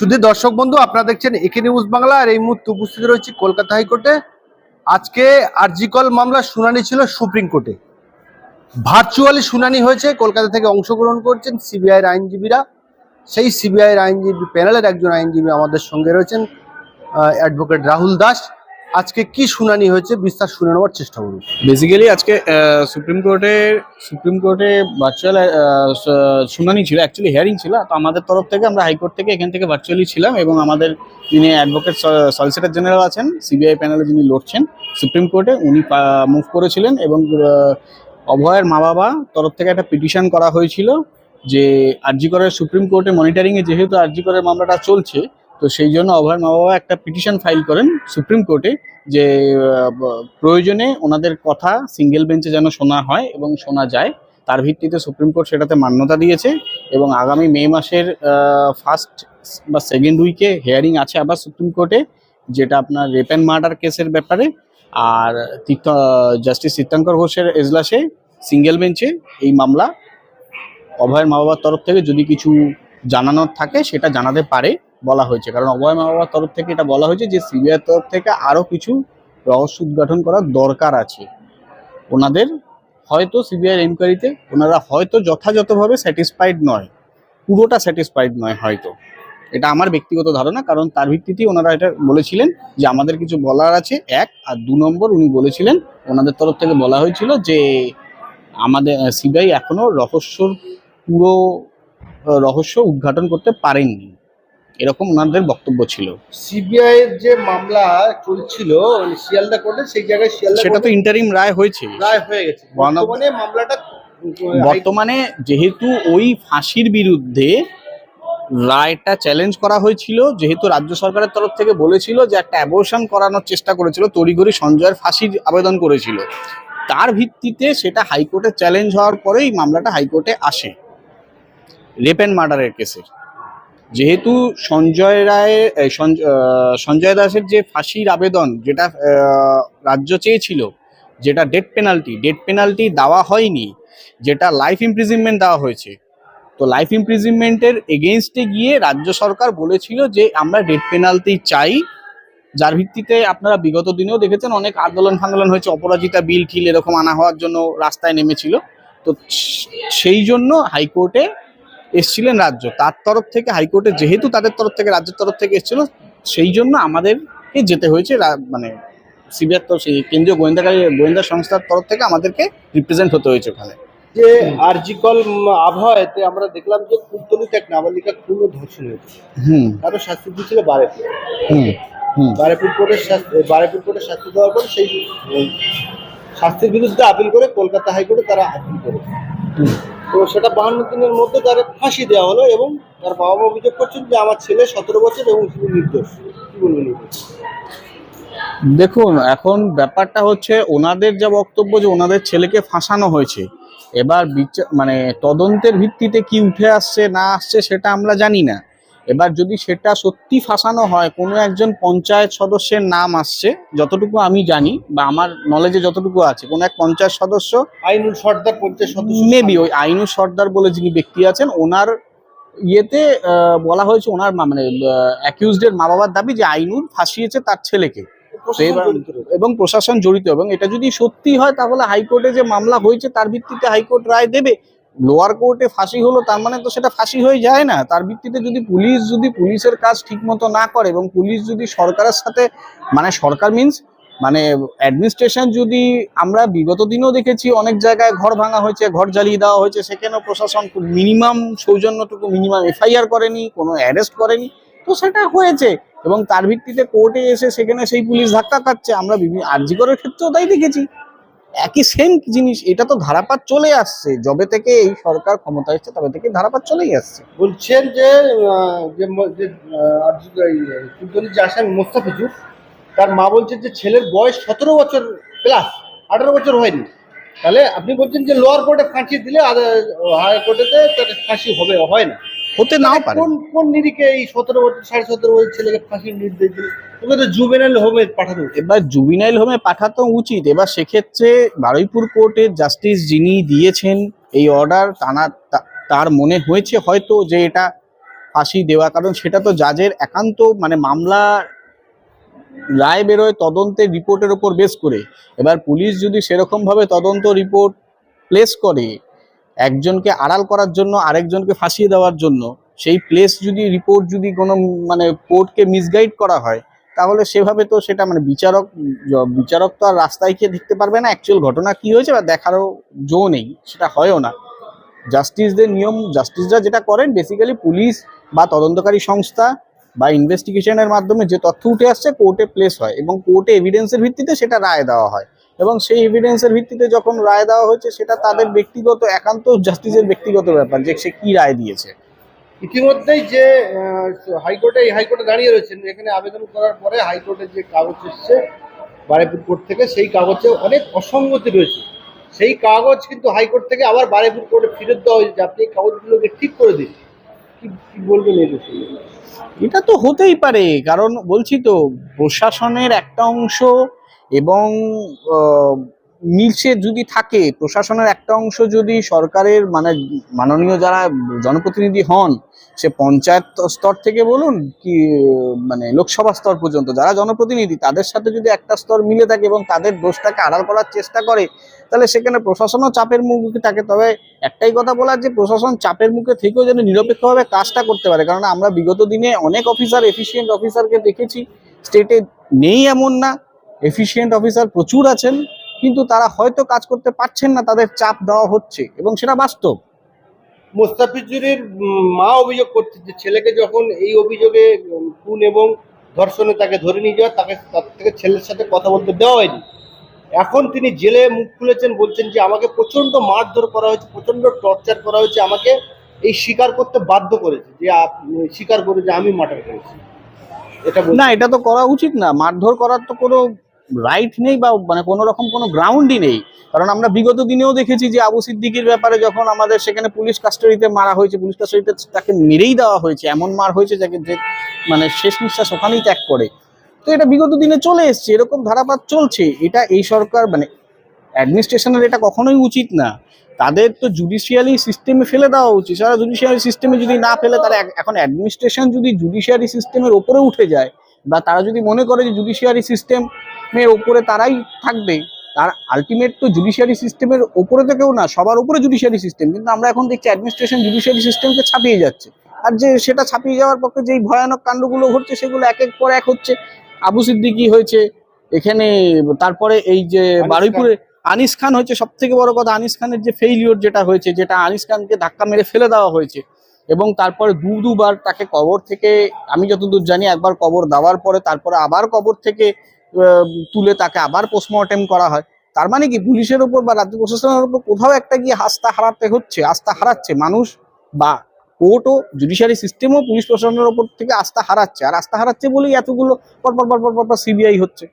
শুধু দর্শক বন্ধু, আপনারা দেখছেন একে নিউজ বাংলা, আর এই মুহূর্তে উপস্থিত রয়েছে কলকাতা হাইকোর্টে। আজকে আরজিকল মামলার শুনানি ছিল সুপ্রিম কোর্টে। ভার্চুয়ালি শুনানি হয়েছে, কলকাতা থেকে অংশগ্রহণ করছেন সিবিআইয়ের আইনজীবীরা। সেই সিবিআইয়ের আইনজীবী, প্যানেলের একজন আইনজীবী আমাদের সঙ্গে রয়েছেন অ্যাডভোকেট রাহুল দাস। আজকে কি শুনানি হয়েছে বিস্তার শুনে নেওয়ার চেষ্টা করুন। বেসিক্যালি আজকে সুপ্রিম কোর্টে সুপ্রিম কোর্টে ভার্চুয়াল শুনানি ছিল অ্যাকচুয়ালি হিয়ারিং ছিল। তো আমাদের তরফ থেকে আমরা হাইকোর্ট থেকে এখান থেকে ভার্চুয়ালি ছিলাম এবং আমাদের যিনি অ্যাডভোকেট সলিসিটর জেনারেল আছেন সিবিআই প্যানেলে যিনি লড়ছেন সুপ্রিম কোর্টে উনি মুভ করেছিলেন এবং অভয়ের মা বাবা তরফ থেকে একটা পিটিশন করা হয়েছিল যে আরজি করের সুপ্রিম কোর্টে মনিটরিংয়ে যেহেতু আরজি করের মামলাটা চলছে তো সেই জন্য অভয়ের মা বাবা একটা পিটিশন ফাইল করেন সুপ্রিম কোর্টে যে প্রয়োজনে ওনাদের কথা সিঙ্গেল বেঞ্চে যেন শোনা হয় এবং শোনা যায়। তার ভিত্তিতে সুপ্রিম কোর্ট সেটাতে মান্যতা দিয়েছে এবং আগামী মে মাসের ফার্স্ট বা সেকেন্ড উইকে হেয়ারিং আছে আবার সুপ্রিম কোর্টে, যেটা আপনার রেপ অ্যান্ড মার্ডার কেসের ব্যাপারে। আর তীর্থ জাস্টিস তীর্থঙ্কর ঘোষের এজলাসে সিঙ্গেল বেঞ্চে এই মামলা অভয়ের মা বাবার তরফ থেকে যদি কিছু জানানোর থাকে সেটা জানাতে পারে। বলা হয়েছে। কারণ অভয় মা বাবার তরফ থেকে এটা বলা হয়েছে যে সিবিআই তরফ থেকে আরও কিছু রহস্য উদ্ঘাটন করার দরকার আছে। ওনাদের হয়তো সিবিআই এনকোয়ারিতে ওনারা হয়তো যথাযথভাবে স্যাটিসফাইড নয়। পুরোটা স্যাটিসফাইড নয় হয়তো। এটা আমার ব্যক্তিগত ধারণা, কারণ তার ভিত্তিতেই ওনারা এটা বলেছিলেন যে আমাদের কিছু বলার আছে। এক আর দু নম্বর উনি বলেছিলেন, ওনাদের তরফ থেকে বলা হয়েছিল যে আমাদের, সিবিআই এখনও রহস্যর পুরো রহস্য উদ্ঘাটন করতে পারেননি। এরকম ওনাদের বক্তব্য ছিল। সিবিআই এর যে মামলা চলছিল শিয়ালদা কোর্টে সেই জায়গায় শিয়ালদা সেটা তো ইন্টারিম রায় হয়েছে। রায় হয়ে গেছে। বর্তমানে মামলাটা বর্তমানে যেহেতু ওই ফাঁসির বিরুদ্ধে রায়টা চ্যালেঞ্জ করা হয়েছিল যেহেতু রাজ্য সরকারের তরফ থেকে বলেছিল যে একটা অ্যাবর্শন করানোর চেষ্টা করেছিল তড়িঘড়ি সঞ্জয়ের ফাঁসির আবেদন করেছিল। তার ভিত্তিতে সেটা হাইকোর্টে চ্যালেঞ্জ হওয়ার পরেই মামলাটা হাইকোর্টে আসে। রেপ অ্যান্ড মার্ডারের কেসে যেহেতু সঞ্জয় রায়ের সঞ্জয় দাসের যে ফাঁসির আবেদন যেটা রাজ্য চেয়েছিল, যেটা ডেথ পেনাল্টি ডেথ পেনাল্টি দেওয়া হয়নি, যেটা লাইফ ইমপ্রিজনমেন্ট দেওয়া হয়েছে, তো লাইফ ইমপ্রিজনমেন্টের এগেনস্টে গিয়ে রাজ্য সরকার বলেছিল যে আমরা ডেথ পেনাল্টি চাই। যার ভিত্তিতে আপনারা বিগত দিনেও দেখেছেন অনেক আন্দোলন ফান্দোলন হয়েছে, অপরাজিতা বিল ঠিল এরকম আনা হওয়ার জন্য রাস্তায় নেমেছিল। তো সেই জন্য হাইকোর্টে এসছিলেন রাজ্য। তার তরফ থেকে হাইকোর্টে যেহেতু তাদের তরফ থেকে রাজ্যের তরফ থেকে এসেছিল সেই জন্য আমাদেরকে যেতে হয়েছে মানে সিবিআর তরফ সেই কেন্দ্রীয় গোয়েন্দাকারী গোয়েন্দা সংস্থার তরফ থেকে আমাদেরকে রিপ্রেজেন্ট হতে হয়েছে ওখানে। যে আরজিকল আবহাওয়াতে আমরা দেখলাম যে কুলতলিতে এক নাবালিকা খুন ধর্ষণ হয়েছে। হুম। তারও শাস্তি দিয়েছিল বারেপুর। হুম হুম। বারেপুর কোর্টের শাস্তি বারেপুর কোর্টের শাস্তি দেওয়ার পর সেই শাস্তির বিরুদ্ধে আপিল করে কলকাতা হাইকোর্টে তারা আপিল করেছে। তো সেটা বাহান্ন দিনের মধ্যে তার ফাঁসি দেওয়া হলো এবং তার বাবা মা অভিযোগ করছেন যে আমার ছেলে সতেরো বছর এবং তিনি নির্দোষ। কি বলবেন দেখুন, এখন ব্যাপারটা হচ্ছে ওনাদের যা বক্তব্য যে ওনাদের ছেলেকে ফাঁসানো হয়েছে, এবার বিচার মানে তদন্তের ভিত্তিতে কি উঠে আসছে, না আসছে সেটা আমরা জানি না। এবার যদি সেটা সত্যি ফাঁসানো হয় কোনো একজন পঞ্চায়েত সদস্যের নাম আসছে যতটুকু আমি জানি বা আমার নলেজে যতটুকু আছে কোনো এক পঞ্চায়েত সদস্য আইনুল সর্দার পঞ্চায়েত সদস্য মেবি ওই আইনু সর্দার বলে যিনি ব্যক্তি আছেন ওনার ইয়েতে বলা হয়েছে ওনার মানে অ্যাকিউজডের মা বাবার দাবি যে আইনুর ফাঁসিয়েছে তার ছেলেকে। এবং প্রশাসন জড়িত এবং এটা যদি সত্যি হয় তাহলে হাইকোর্টে যে মামলা হয়েছে তার ভিত্তিতে হাইকোর্ট রায় দেবে। লোয়ার কোর্টে ফাঁসি হলো, তার মানে তো সেটা ফাঁসি হয়ে যায় না। তার ভিত্তিতে যদি পুলিশ, যদি পুলিশের কাজ ঠিকমতো না করে এবং পুলিশ যদি সরকারের সাথে মানে সরকার মিন্স মানে অ্যাডমিনিস্ট্রেশন যদি আমরা বিগত দিনেও দেখেছি, অনেক জায়গায় ঘর ভাঙা হয়েছে, ঘর জ্বালিয়ে দেওয়া হয়েছে সেখানেও প্রশাসন মিনিমাম সৌজন্যটুকু মিনিমাম এফআইআর করেনি, কোনো অ্যারেস্ট করেনি, তো সেটা হয়েছে। এবং তার ভিত্তিতে কোর্টে এসে সেখানে সেই পুলিশ ধাক্কা খাচ্ছে। আমরা বিভিন্ন আরজিকরের ক্ষেত্রেও তাই দেখেছি। একই সেম জিনিস, এটা তো ধারাপাত চলে আসছে। যবে থেকে এই সরকার ক্ষমতা এসছে, তবে থেকে ধারাপাত চলেই আসছে। বলছেন যে যে আসামি মোস্তাফিজুর তার মা বলছে যে ছেলের বয়স সতেরো বছর প্লাস আঠারো বছর হয়নি। তাহলে আপনি বলছেন যে লোয়ার কোর্টে ফাঁসি দিলে হাই কোর্টেতে তার ফাঁসি হবে, হয় না। হতে নাও পারে। কোন কোন নিরিখে এই সতেরো বছর সাড়ে সতেরো বছর ছেলেকে ফাঁসির নির্দেশ দিল? তোকে তো জুবেনাইল হোমে পাঠানো এবার জুবিনাইল হোমে পাঠাতো উচিত। এবার সেক্ষেত্রে বারুইপুর কোর্টের জাস্টিস যিনি দিয়েছেন এই অর্ডার তানা তার মনে হয়েছে হয়তো যে এটা ফাঁসি দেওয়া। কারণ সেটা তো জাজের একান্ত মানে মামলা রায় বেরোয় তদন্তের রিপোর্টের ওপর বেস করে। এবার পুলিশ যদি সেরকমভাবে তদন্ত রিপোর্ট প্লেস করে একজনকে আড়াল করার জন্য, আরেকজনকে ফাঁসিয়ে দেওয়ার জন্য, সেই প্লেস যদি রিপোর্ট যদি কোনো মানে কোর্টকে মিসগাইড করা হয়, তাহলে সেভাবে তো সেটা মানে বিচারক বিচারক তো আর রাস্তায় গিয়ে দেখতে পারবে না অ্যাকচুয়াল ঘটনা কি হয়েছে বা দেখারও জো নেই, সেটা হয়ও না। জাস্টিসদের নিয়ম জাস্টিসরা যেটা করেন বেসিক্যালি পুলিশ বা তদন্তকারী সংস্থা বা ইনভেস্টিগেশনের মাধ্যমে যে তথ্য উঠে আসছে কোর্টে প্লেস হয় এবং কোর্টে এভিডেন্সের ভিত্তিতে সেটা রায় দেওয়া হয়। এবং সেই এভিডেন্সের ভিত্তিতে যখন রায় দেওয়া হয়েছে সেটা তাদের ব্যক্তিগত একান্ত জাস্টিসের ব্যক্তিগত ব্যাপার যে সে কি রায় দিয়েছে। ইতিমধ্যেই যে হাইকোর্টে এই হাইকোর্টে দাঁড়িয়ে রয়েছেন এখানে আবেদন করার পরে হাইকোর্টের যে কাগজ এসছে বারেপুর কোর্ট থেকে সেই কাগজে অনেক অসঙ্গতি রয়েছে। সেই কাগজ কিন্তু হাইকোর্ট থেকে আবার বারেপুর কোর্টে ফেরত দেওয়া হয়েছে আপনি এই কাগজগুলোকে ঠিক করে দিন। কি বলবেন এই এটা তো হতেই পারে কারণ বলছি তো প্রশাসনের একটা অংশ এবং মিলছে যদি থাকে, প্রশাসনের একটা অংশ যদি সরকারের মানে মাননীয় যারা জনপ্রতিনিধি হন, সে পঞ্চায়েত স্তর থেকে বলুন কি মানে লোকসভা স্তর পর্যন্ত, যারা জনপ্রতিনিধি, তাদের সাথে যদি একটা স্তর মিলে থাকে এবং তাদের দোষটাকে আড়াল করার চেষ্টা করে, তাহলে সেখানে প্রশাসনও চাপের মুখে থাকে। তবে একটাই কথা বলার যে, প্রশাসন চাপের মুখে থেকেও যেন নিরপেক্ষভাবে কাজটা করতে পারে। কারণ আমরা বিগত দিনে অনেক অফিসার এফিসিয়েন্ট অফিসারকে দেখেছি স্টেটে নেই এমন না। এফিসিয়েন্ট অফিসার প্রচুর আছেন কিন্তু তারা হয়তো কাজ করতে পারছেন না তাদের চাপ দেওয়া হচ্ছে এবং সেটা বাস্তব। মোস্তাফিজুরের মা অভিযোগ করছে যে ছেলেকে যখন এই অভিযোগে খুন এবং ধর্ষণে তাকে ধরে নিয়ে যাওয়া তাকে তার থেকে ছেলের সাথে কথা বলতে দেওয়া হয়নি। এখন তিনি জেলে মুখ খুলেছেন বলছেন যে আমাকে প্রচণ্ড মারধর করা হয়েছে প্রচণ্ড টর্চার করা হয়েছে আমাকে এই স্বীকার করতে বাধ্য করেছে যে স্বীকার করে যে আমি মার্ডার করেছি। এটা না এটা তো করা উচিত না মারধর করার তো কোনো রাইট নেই বা মানে কোনো রকম কোনো গ্রাউন্ডই নেই। কারণ আমরা বিগত দিনেও দেখেছি যে আবু সিদ্দিকির ব্যাপারে যখন আমাদের সেখানে পুলিশ কাস্টাডিতে মারা হয়েছে, পুলিশ কাস্টাডিতে তাকে মেরেই দেওয়া হয়েছে, এমন মার হয়েছে যাকে যে মানে শেষ নিঃশ্বাস ওখানেই ত্যাগ করে। তো এটা বিগত দিনে চলে এসছে, এরকম ধারাপাত চলছে। এটা এই সরকার মানে অ্যাডমিনিস্ট্রেশনের এটা কখনোই উচিত না। তাদের তো জুডিশিয়ারি সিস্টেমে ফেলে দেওয়া উচিত। সারা জুডিশিয়ারি সিস্টেমে যদি না ফেলে, তারা এখন অ্যাডমিনিস্ট্রেশন যদি জুডিশিয়ারি সিস্টেমের ওপরে উঠে যায়, বা তারা যদি মনে করে যে জুডিশিয়ারি সিস্টেমের ওপরে তারাই থাকবে। তার আলটিমেট তো জুডিশিয়ারি সিস্টেমের ওপরে তো কেউ না সবার উপরে জুডিশিয়ারি সিস্টেম কিন্তু আমরা এখন দেখছি অ্যাডমিনিস্ট্রেশন জুডিশিয়ারি সিস্টেমকে ছাপিয়ে যাচ্ছে। আর যে সেটা ছাপিয়ে যাওয়ার পক্ষে যেই ভয়ানক কাণ্ডগুলো ঘটছে সেগুলো এক এক পর এক হচ্ছে। আবু সিদ্দিকি হয়েছে এখানে তারপরে এই যে বারুইপুরে আনিস খান হয়েছে সব থেকে বড় কথা আনিস খানের যে ফেইলিওর যেটা হয়েছে যেটা আনিস খানকে ধাক্কা মেরে ফেলে দেওয়া হয়েছে। এবং তারপরে দু দুবার তাকে কবর থেকে আমি যতদূর জানি একবার কবর দেওয়ার পরে তারপরে আবার কবর থেকে তুলে তাকে আবার পোস্টমর্টেম করা হয়। তার মানে কি, পুলিশের উপর বা রাজ্য প্রশাসনের উপর কোথাও একটা গিয়ে আস্থা হারাতে হচ্ছে, আস্থা হারাচ্ছে মানুষ বা কোর্টও জুডিশিয়ারি সিস্টেমও পুলিশ প্রশাসনের উপর থেকে আস্থা হারাচ্ছে। আর আস্থা হারাচ্ছে বলেই এতগুলো পরপর পরপর পরপর পর পর সিবিআই হচ্ছে।